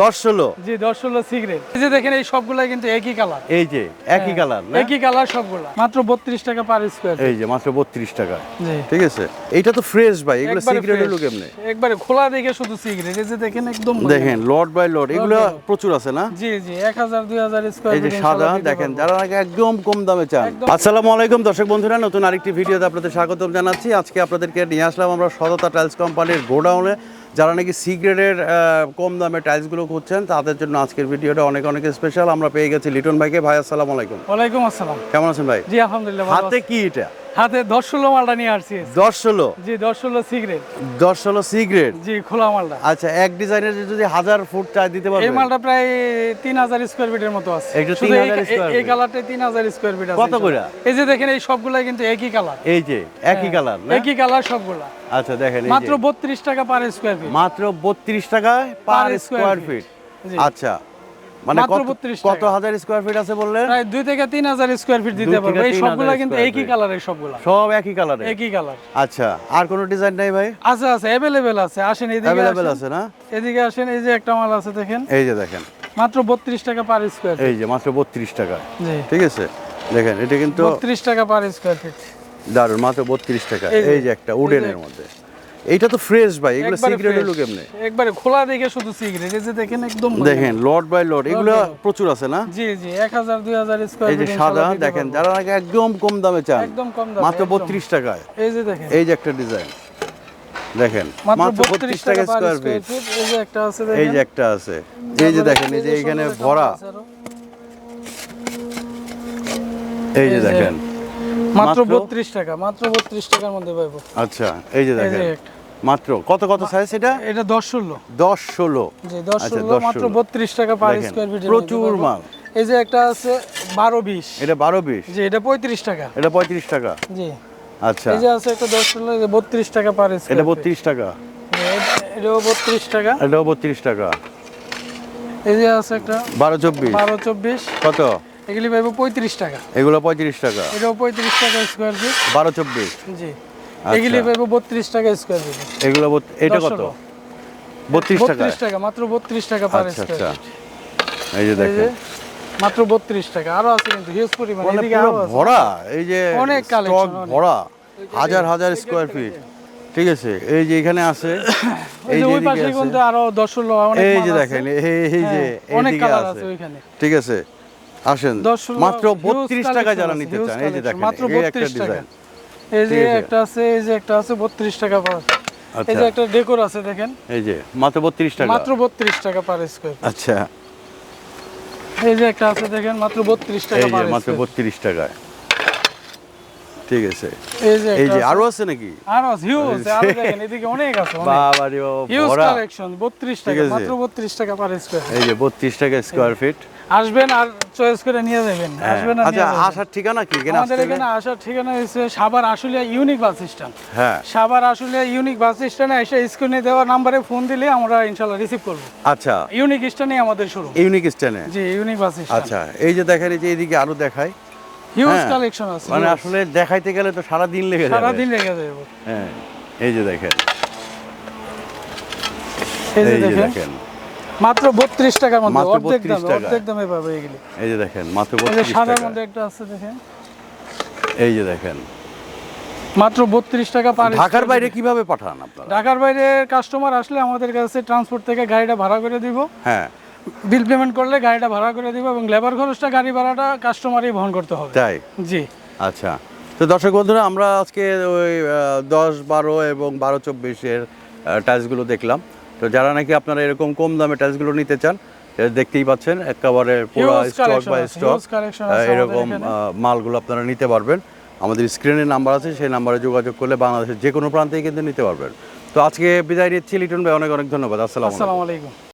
দশ ষোলো? জি দশ ষোলো সিগারেট এই যে দেখেন এই সবগুলা কিন্তু একই কালার এই যে একই কালার একই কালার সবগুলা। মাত্র বত্রিশ টাকা পার স্কোয়ার এই যে মাত্র বত্রিশ টাকা। ঠিক আছে? এইটা তো ফ্রেশ ভাই এগুলো সিগারেট হলো কেমনে একবারে খোলা দেখে শুধু সিগারেট এই যে দেখেন একদম দেখেন লট বাই লট এগুলো প্রচুর আছে না? জি জি এক হাজার দুই হাজার স্কোয়ার এই যে সাদা দেখেন যারা নাকি একদম কম দামে চান। আসসালামু আলাইকুম দর্শক বন্ধুরা নতুন আরেকটি ভিডিওতে আপনাদের স্বাগতম জানাচ্ছি। আজকে আপনাদেরকে নিয়ে আসলাম আমরা সততা টাইলস কোম্পানির গোডাউনে। যারা নাকি সিগ্রেটের কম দামে টাইলসগুলো খুঁজছেন তাদের জন্য আজকের ভিডিওটা অনেক অনেক স্পেশাল আমরা পেয়ে গেছি লিটন ভাইকে। ভাই আসসালাম আলাইকুম। ওয়ালাইকুম আসসালাম। কেমন আছেন ভাই? জি আলহামদুলিল্লাহ হাতে কি এটা? হাতে দশ ষোলো মালটা নিয়ে আসছি। দশ ষোলো? জি দশ ষোলো সিগারেট। দশ ষোলো সিগ্রেড জি খোলা মালটা। আচ্ছা এক ডিজাইনের যদি হাজার ফুট চাই দিতে এই মালটা প্রায় তিন হাজার স্কোয়ার ফিটের মতো আছে। শুধু এই- 3000 এই-। কালারটা তিন হাজার স্কোয়ার ফিট আছে কত করে? এই যে দেখেন এই সবগুলা কিন্তু একই কালার। এই যে একই কালার একই কালার সবগুলা। আচ্ছা দেখেন মাত্র বত্রিশ টাকা পার স্কোয়ার ফিট মাত্র বত্রিশ টাকায় পার স্কোয়ার ফিট আচ্ছা মানে কত 32 কত টাকা। হাজার স্কোয়ার ফিট আছে বললেন? প্রায় দুই থেকে তিন হাজার ফিট দিতে দুই এই সবগুলা কিন্তু একই কালারের সবগুলা। সব একই কালারে একই কালার আচ্ছা আর কোনো ডিজাইন নাই ভাই? আছে আছে অ্যাভেলেবেল আছে। আসেন এদিকে আসেন। আছে না? এদিকে আসেন এই যে একটা মাল আছে দেখেন। এই যে দেখেন। মাত্র বত্রিশ টাকা পার স্কোয়ার এই যে মাত্র বত্রিশ টাকা। ঠিক আছে? দেখেন এটা কিন্তু বত্রিশ টাকা পার স্কোয়ার ফিট দারুণ মাত্র বত্রিশ টাকা। এই যে একটা উডেনের মধ্যে। এইটা তো ফ্রেশ ভাই এগুলো সিগারেট। হলো কেমনে একবারে খোলা দেখে শুধু সিগারেট এই যে দেখেন একদম দেখেন লট বাই লট এগুলো প্রচুর আছে না জি জি এক হাজার দুই হাজার স্কোয়ার এই যে সাদা দেখেন যারা নাকি একদম কম দামে চান একদম কম দামে, মাত্র একদম। বত্রিশ টাকায় এই যে দেখেন এই যে একটা ডিজাইন দেখেন মাত্র বত্রিশ টাকা পার স্কোয়ার ফিট এই যে একটা আছে দেখেন এই যে একটা আছে এই যে দেখেন এই যে এখানে ভরা এই যে দেখেন মাত্র মাত্র- বত্রিশ টাকা মাত্র বত্রিশ টাকার মধ্যে পাবো আচ্ছা এই যে দেখেন মাত্র কত কত সাইজ এটা? এটা দশ ষোলো। দশ ষোলো। জি দশ আচ্ছা, ষোলো 10 মাত্র 16 বত্রিশ টাকা পার স্কোয়ার ফিট প্রচুর মাল। এই যে একটা আছে বারো বিশ। এটা বারো বিশ। জি এটা পঁয়ত্রিশ টাকা। এটা পঁয়ত্রিশ টাকা। জি। আচ্ছা। এই যে আছে একটা দশ ষোলো বত্রিশ টাকা পার স্কয়ার এটা স্কোয়ার বত্রিশ টাকা। এটাও বত্রিশ টাকা। এটাও বত্রিশ টাকা। এই যে আছে একটা বারো চব্বিশ। বারো চব্বিশ। কত? এগুলি পাইবো পঁয়ত্রিশ টাকা। এগুলো পঁয়ত্রিশ টাকা। এটাও পঁয়ত্রিশ টাকা স্কোয়ার ফিট বারো চব্বিশ। জি। এগুলি পাইবো বত্রিশ টাকা স্কোয়ার ফিট এগুলো এটা কত? বত্রিশ টাকা। টাকা। মাত্র বত্রিশ টাকা পার আচ্ছা স্কোয়ার আচ্ছা। এই যে দেখেন। মাত্র বত্রিশ টাকা। আরও আছে কিন্তু হিউজ পরিমাণ। মানে এদিকে ভরা। এই যে অনেক অনেক। ভরা। হাজার হাজার স্কোয়ার ফিট ঠিক আছে। এই যে এখানে আছে এই যে ওই পাশে কিন্তু আরও দশ ষোলো অনেক এই যে দেখেন এই যে হ্যাঁ, অনেক কালার আছে ওইখানে। ঠিক আছে। আসেন মাত্র huge বত্রিশ টাকা collection যারা নিতে চান এই যে দেখেন মাত্র একটা 32 টাকা। এই যে। একটা আছে এই যে একটা আছে বত্রিশ টাকা পার। এই আচ্ছা। যে একটা ডেকোর আছে দেখেন। এই যে মাত্র বত্রিশ টাকা। মাত্র বত্রিশ টাকা পার স্কয়ার আচ্ছা। এই যে একটা আছে দেখেন মাত্র বত্রিশ টাকা পার এই যে মাত্র স্কোয়ার বত্রিশ টাকায়। ঠিক আছে। এই যে এই যে আরও আছে নাকি? আরও আছে হিউজ আরও দেখেন এদিকে অনেক আছে বাবা রে হিউজ কালেকশন বত্রিশ ঠিক টাকা মাত্র বত্রিশ টাকা পার স্কোয়ার এই যে বত্রিশ টাকা স্কোয়ার ফিট আসবেন আর চয়েস করে নিয়ে যাবেন আসবেন আর আচ্ছা আসার ঠিকানা কি? এখানে আমাদের এখানে আসার ঠিকানা হচ্ছে Savar Ashulia unique bus stand হ্যাঁ। সাভার আশুলিয়া ইউনিক বাস স্ট্যান্ডে এসে স্ক্রিনে দেওয়া নাম্বারে ফোন দিলে আমরা ইনশাল্লাহ রিসিভ করব। আচ্ছা। ইউনিক স্ট্যান্ডে আমাদের শুরু ইউনিক স্ট্যান্ডে জি ইউনিক বাস স্ট্যান্ড আচ্ছা এই যে দেখেন এই যে এদিকে আরও দেখাই। হিউজ হ্যাঁ। কালেকশন আছে মানে আসলে দেখাইতে গেলে তো সারা দিন লেগে যাবে। সারাদিন লেগে যাবে। হ্যাঁ এই যে দেখেন। এই যে দেখেন মাত্র বত্রিশ টাকার মধ্যে মাত্র অর্ধেক 32 দামে টাকা। অর্ধেক দামে পাবে এগুলি। এই যে দেখেন মাত্র এই যে বত্রিশ সাদার মধ্যে একটা আছে দেখেন। এই যে দেখেন। মাত্র বত্রিশ টাকা পার ঢাকার বাইরে কীভাবে পাঠান আপনারা? ঢাকার বাইরে কাস্টমার আসলে আমাদের কাছে ট্রান্সপোর্ট থেকে গাড়িটা ভাড়া করে দিব। হ্যাঁ। বিল পেমেন্ট করলে গাড়িটা ভাড়া করে দিব এবং লেবার খরচটা গাড়ি ভাড়াটা কাস্টমারই বহন করতে হবে। তাই? জি। আচ্ছা। তো দর্শক বন্ধুরা আমরা আজকে ওই দশ বারো এবং বারো চব্বিশের টাইলসগুলো দেখলাম। তো যারা নাকি আপনারা এরকম কম দামে টাইলসগুলো নিতে চান দেখতেই পাচ্ছেন একেবারে পুরো স্টক বাই স্টক এরকম মালগুলো আপনারা নিতে পারবেন। আমাদের স্ক্রিনের নাম্বার আছে সেই নাম্বারে যোগাযোগ করলে বাংলাদেশের যে কোনো প্রান্তেই কিন্তু নিতে পারবেন। তো আজকে বিদায় নিচ্ছি লিটন ভাই অনেক অনেক ধন্যবাদ। আসসালামু আলাইকুম।